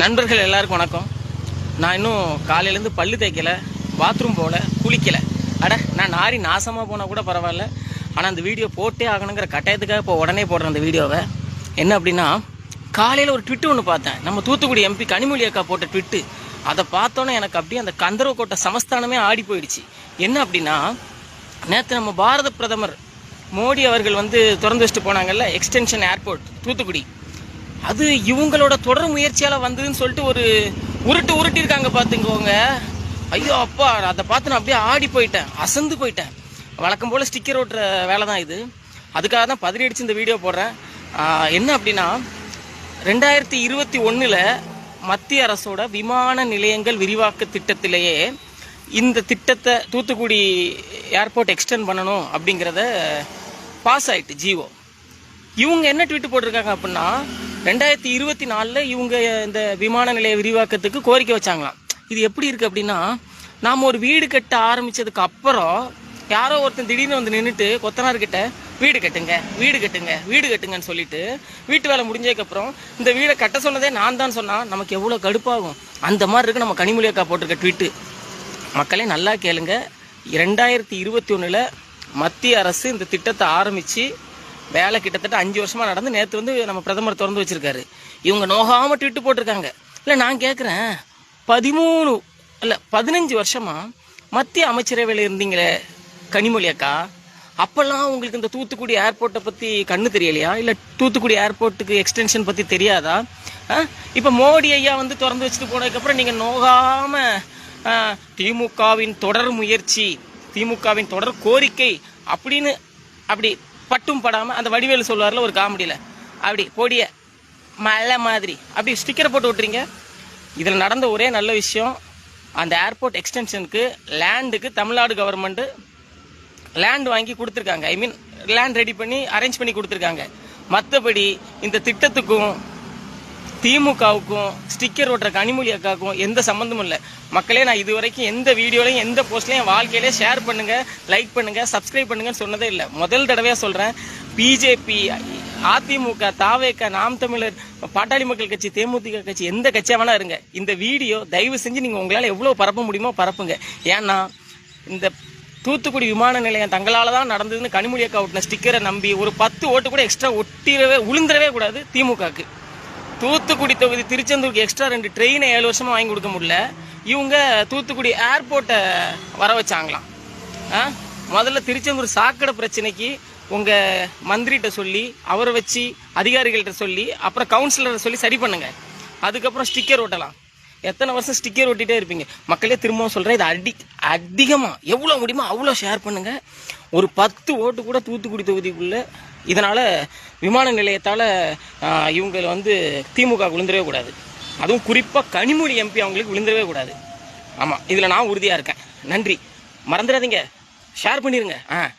நண்பர்கள் எல்லாருக்கும் வணக்கம். நான் இன்னும் காலையிலேருந்து பல்லு தேய்க்கல பாத்ரூம் போகல குளிக்கலை. அட நான் நாரி நாசமாக போனால் கூட பரவாயில்ல. ஆனால் அந்த வீடியோ போட்டே ஆகணுங்கிற கட்டாயத்துக்காக இப்போ உடனே போடுறேன் அந்த வீடியோவை என்ன அப்படின்னா காலையில் ஒரு ட்விட்டு ஒன்று பார்த்தேன். நம்ம தூத்துக்குடி எம்பி கனிமொழி அக்கா போட்ட ட்விட்டு அதை பார்த்தோன்னே எனக்கு அப்படியே அந்த கந்தரவக்கோட்டை சமஸ்தானமே ஆடி போயிடுச்சு. என்ன அப்படின்னா நேற்று நம்ம பாரத பிரதமர் மோடி அவர்கள் வந்து திறந்து வச்சுட்டு போனாங்கல்ல எக்ஸ்டென்ஷன் ஏர்போர்ட் தூத்துக்குடி. அது இவங்களோட தொடர் முயற்சியால் வந்ததுன்னு சொல்லிட்டு ஒரு உருட்டு உருட்டி இருக்காங்க பார்த்துக்கோங்க ஐயோ அப்பா அதை பார்த்து நான் அப்படியே ஆடி போயிட்டேன். அசந்து போயிட்டேன். வழக்கம் போல் ஸ்டிக்கர் ஓட்டுற வேலை தான் இது. அதுக்காக தான் பதிரி அடிச்சு இந்த வீடியோ போடுறேன். என்ன அப்படின்னா ரெண்டாயிரத்தி இருபத்தி ஒன்றில் மத்திய அரசோட விமான நிலையங்கள் விரிவாக்க திட்டத்திலேயே இந்த திட்டத்தை தூத்துக்குடி ஏர்போர்ட் எக்ஸ்டெண்ட் பண்ணணும் அப்படிங்கிறத பாஸ் ஆகிட்டு ஜியோ இவங்க என்ன ட்வீட் போட்டிருக்காங்க அப்படின்னா ரெண்டாயிரத்தி இருபத்தி நாலில் இவங்க இந்த விமான நிலைய விரிவாக்கத்துக்கு கோரிக்கை வச்சாங்களாம். இது எப்படி இருக்குது அப்படின்னா நாம் ஒரு வீடு கட்ட ஆரம்பித்ததுக்கு அப்புறம் யாரோ ஒருத்தன் திடீர்னு வந்து நின்றுட்டு கொத்தனார்கிட்ட வீடு கட்டுங்க வீடு கட்டுங்க வீடு கட்டுங்கன்னு சொல்லிட்டு வீட்டு வேலை முடிஞ்சதுக்கப்புறம் இந்த வீடை கட்ட சொன்னதே நான் தான் சொன்னால் நமக்கு எவ்வளோ கடுப்பாகும். அந்த மாதிரி இருக்குது நம்ம கனிமொழி அக்கா போட்டிருக்க ட்வீட்டு மக்களே நல்லா கேளுங்க. ரெண்டாயிரத்தி இருபத்தி ஒன்றில் மத்திய அரசு இந்த திட்டத்தை ஆரம்பித்து வேலை கிட்டத்தட்ட அஞ்சு வருஷமாக நடந்து நேற்று வந்து நம்ம பிரதமர் திறந்து வச்சுருக்காரு. இவங்க நோகாமல் ட்விட்டு போட்டிருக்காங்க. இல்லை நான் கேட்குறேன் பதிமூணு இல்லை பதினஞ்சு வருஷமாக மத்திய அமைச்சரவையில் இருந்தீங்களே கனிமொழி அக்கா? அப்போல்லாம் உங்களுக்கு இந்த தூத்துக்குடி ஏர்போர்ட்டை பற்றி கண்ணு தெரியலையா? இல்லை தூத்துக்குடி ஏர்போர்ட்டுக்கு எக்ஸ்டென்ஷன் பற்றி தெரியாதா? இப்போ மோடி ஐயா வந்து திறந்து வச்சுட்டு போனதுக்கப்புறம் நீங்கள் நோகாமல் திமுகவின் தொடர் முயற்சி திமுகவின் தொடர் கோரிக்கை அப்படின்னு அப்படி பட்டும் படாமல் அந்த வடிவேலு சொல்லுவார்ல ஒரு காமெடியில். அப்படி கொடிய மழை மாதிரி. அப்படி ஸ்டிக்கரை போட்டு விட்றீங்க இதில் நடந்த ஒரே நல்ல விஷயம் அந்த ஏர்போர்ட் எக்ஸ்டென்ஷனுக்கு லேண்டுக்கு தமிழ்நாடு கவர்மெண்ட்டு லேண்ட் வாங்கி கொடுத்துருக்காங்க. ஐ மீன் லேண்ட் ரெடி பண்ணி அரேஞ்ச் பண்ணி கொடுத்துருக்காங்க. மற்றபடி இந்த திட்டத்துக்கும் திமுகவுக்கும் ஸ்டிக்கர் ஓட்டுற கனிமொழி அக்காவுக்கும் எந்த சம்மந்தமும் இல்லை. மக்களே நான் இது வரைக்கும் எந்த வீடியோலையும் எந்த போஸ்ட்லையும் என் வாழ்க்கையிலே ஷேர் பண்ணுங்க லைக் பண்ணுங்க சப்ஸ்கிரைப் பண்ணுங்கன்னு சொன்னதே இல்லை. முதல் தடவையாக சொல்கிறேன் பிஜேபி அதிமுக தாவேக நாம் தமிழர் பாட்டாளி மக்கள் கட்சி தேமுதிக கட்சி எந்த கட்சியாக வேணா இருங்க. இந்த வீடியோ தயவு செஞ்சு நீங்கள் உங்களால் எவ்வளோ பரப்ப முடியுமோ பரப்புங்க. ஏன்னா இந்த தூத்துக்குடி விமான நிலையம் தங்களால் தான் நடந்ததுன்னு கனிமொழி அக்கா ஒட்டின ஸ்டிக்கரை நம்பி ஒரு பத்து ஓட்டு கூட எக்ஸ்ட்ரா ஒட்டிடவே உளுந்துடவே கூடாது திமுகக்கு தூத்துக்குடி தொகுதி திருச்செந்தூருக்கு எக்ஸ்ட்ரா ரெண்டு ட்ரெயினை ஏழு வருஷமாக வாங்கி கொடுக்க முடியல. இவங்க தூத்துக்குடி ஏர்போர்ட்டை வர வச்சாங்களாம். ஆ? முதல்ல திருச்செந்தூர் சாக்கடை பிரச்சனைக்கு உங்கள் மந்திரிகிட்ட சொல்லி அவரை வச்சு அதிகாரிகள்கிட்ட சொல்லி அப்புறம் கவுன்சிலரை சொல்லி சரி பண்ணுங்கள் அதுக்கப்புறம் ஸ்டிக்கர் ஓட்டலாம். எத்தனை வருஷம் ஸ்டிக்கர் ஒட்டிகிட்டே இருப்பீங்க. மக்களே திரும்பவும் சொல்கிறேன் இது அடி அதிகமாக எவ்வளோ முடியுமோ அவ்வளோ ஷேர் பண்ணுங்கள் ஒரு பத்து ஓட்டு கூட தூத்துக்குடி தொகுதிக்குள்ளே இதனால் விமான நிலையத்தால் இவங்க வந்து திமுக விழுந்துடவே கூடாது. அதுவும் குறிப்பாக கனிமொழி எம்பி அவங்களுக்கு விழுந்துடவே கூடாது. ஆமாம் இதில் நான் உறுதியாக இருக்கேன். நன்றி. மறந்துடாதீங்க. ஷேர் பண்ணிடுங்க ஆ.